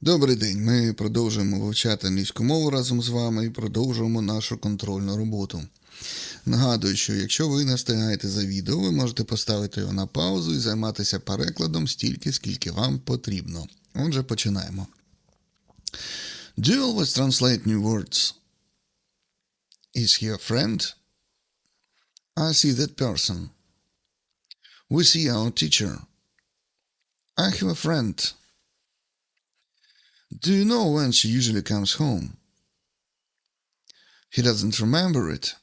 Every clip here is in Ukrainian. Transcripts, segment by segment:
Добрий день. Ми продовжуємо вивчати англійську мову разом з вами і продовжуємо нашу контрольну роботу. Нагадую, що якщо ви не встигаєте за відео, ви можете поставити його на паузу і займатися перекладом стільки, скільки вам потрібно. Отже, починаємо. Do you always translate new words? Is he a friend? I see that person. We see our teacher. I have a friend. Do you know when she usually comes home? He doesn't remember it.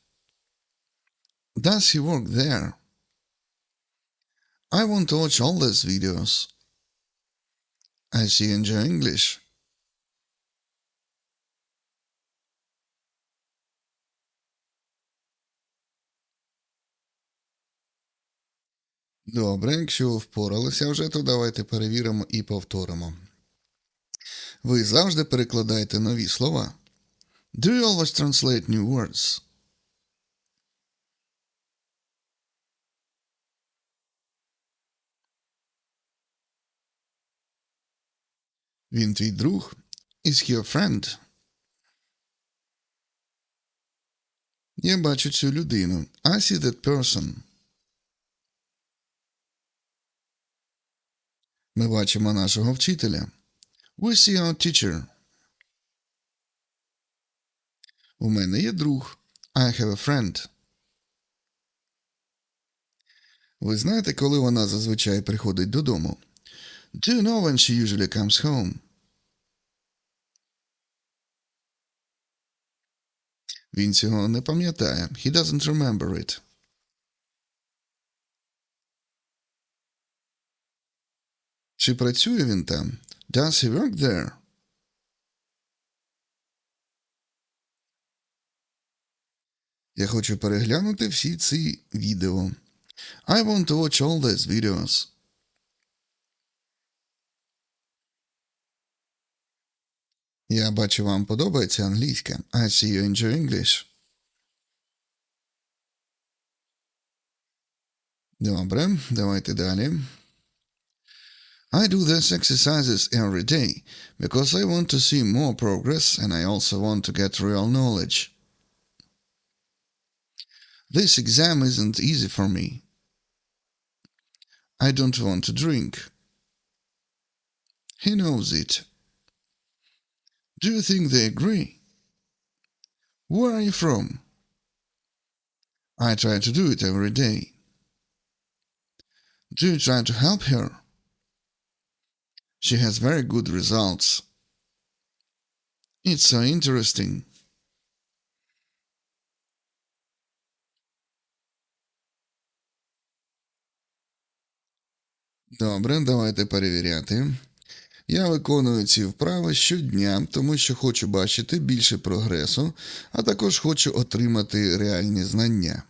Does he work there? I want to watch all these videos. I see enjoy English. Добре, якщо впоралися вже, то давайте перевіримо і повторимо. Ви завжди перекладаєте нові слова. Do you always translate new words? Він твій друг? Is he a friend? Я бачу цю людину. I see that person. Ми бачимо нашого вчителя. We see our teacher. У мене є друг. I have a friend. Ви знаєте, коли вона зазвичай приходить додому? Do you know when she usually comes home? Він цього не пам'ятає. He doesn't remember it. Чи працює він там? Does he work there? Я хочу переглянути всі ці відео. I want to watch all these videos. Я бачу, вам подобається англійська. I see you enjoy English. Добре, давайте далі. I do these exercises every day because I want to see more progress and I also want to get real knowledge. This exam isn't easy for me. I don't want to drink. He knows it. Do you think they agree? Where are you from? I try to do it every day. Do you try to help her? She has very good results. It's so interesting. Добре, давайте перевіряти. Я виконую ці вправи щодня, тому що хочу бачити більше прогресу, а також хочу отримати реальні знання.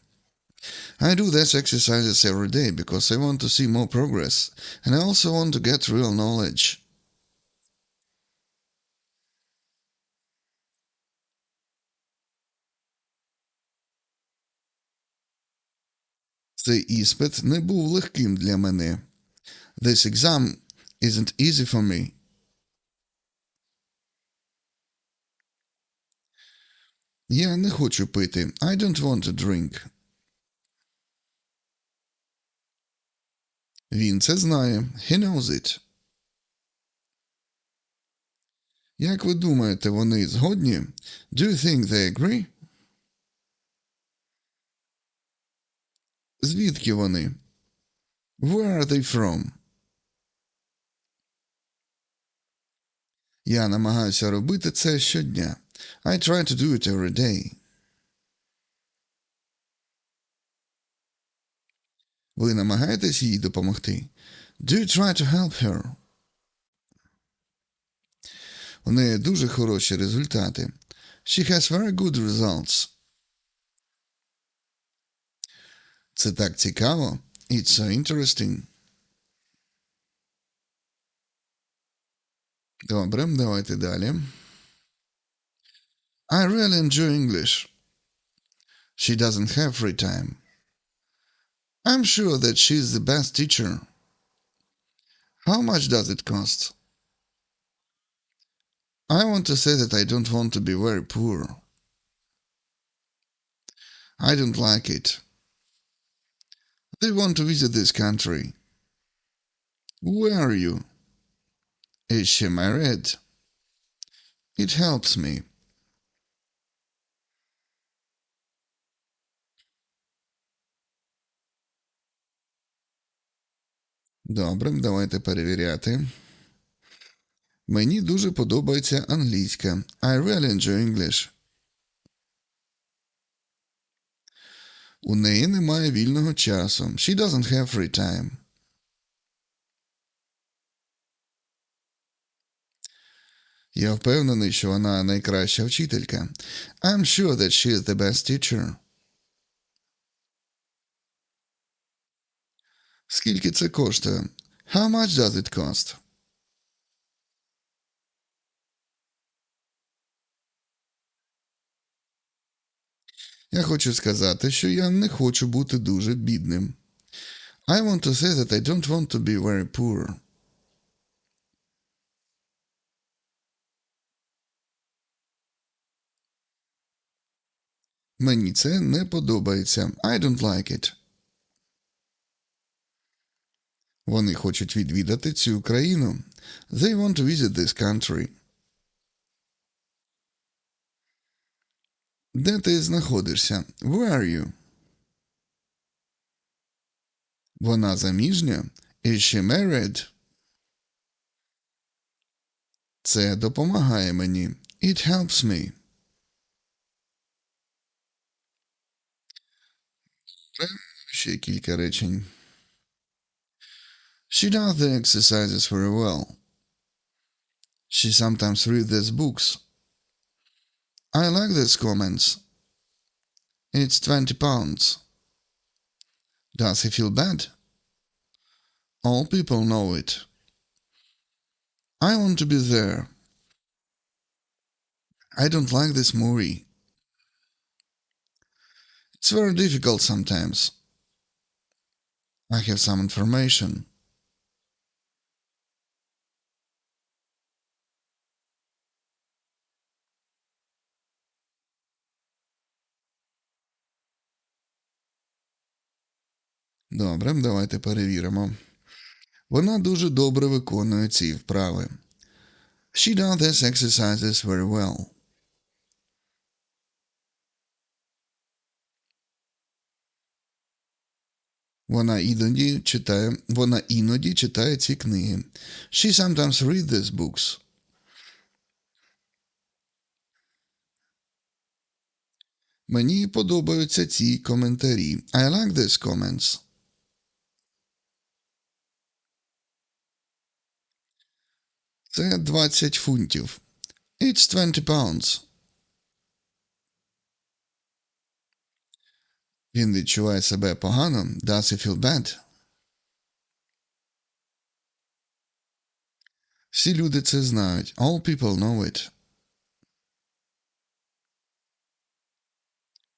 I do these exercises every day because I want to see more progress, and I also want to get real knowledge. Цей іспит не був легким для мене. This exam isn't easy for me. Я не хочу пити. I don't want to drink. Він це знає. He knows it. Як ви думаєте, вони згодні? Do you think they agree? Звідки вони? Where are they from? Я намагаюся робити це щодня. I try to do it every day. Ви намагаєтесь їй допомогти? Do you try to help her? У неї дуже хороші результати. She has very good results. Це так цікаво. It's so interesting. Добре, давайте далі. I really enjoy English. She doesn't have free time. I'm sure that she's the best teacher. How much does it cost? I want to say that I don't want to be very poor. I don't like it. They want to visit this country. Where are you? Is she married? It helps me. Добре, давайте перевіряти. Мені дуже подобається англійська. I really enjoy English. У неї немає вільного часу. She doesn't have free time. Я впевнений, що вона найкраща вчителька. I'm sure that she is the best teacher. Скільки це коштує? How much does it cost? Я хочу сказати, що я не хочу бути дуже бідним. I want to say that I don't want to be very poor. Мені це не подобається. I don't like it. Вони хочуть відвідати цю країну. They want to visit this country. Де ти знаходишся? Where are you? Вона заміжня? Is she married? Це допомагає мені. It helps me. Ще кілька речень. She does the exercises very well. She sometimes reads these books. I like these comments. It's 20 pounds. Does he feel bad? All people know it. I want to be there. I don't like this movie. It's very difficult sometimes. I have some information. Добре, давайте перевіримо. Вона дуже добре виконує ці вправи. She does these exercises very well. Вона іноді читає, вона іноді читає ці книги. She sometimes reads these books. Мені подобаються ці коментарі. I like these comments. Це 20 фунтів. It's 20 pounds. Він відчуває себе погано. Does he feel bad? Всі люди це знають. All people know it.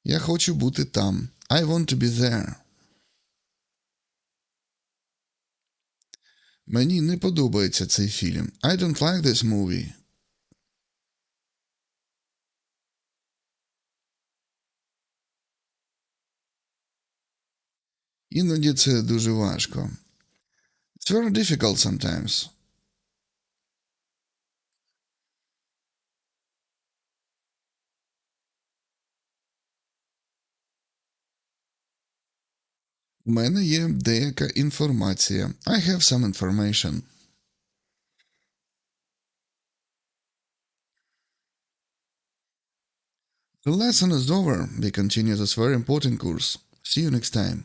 Я хочу бути там. I want to be there. Мені не подобається цей фільм. I don't like this movie. Іноді це дуже важко. It's very difficult sometimes. У мене є деяка інформація. I have some information. The lesson is over. We continue this very important course. See you next time.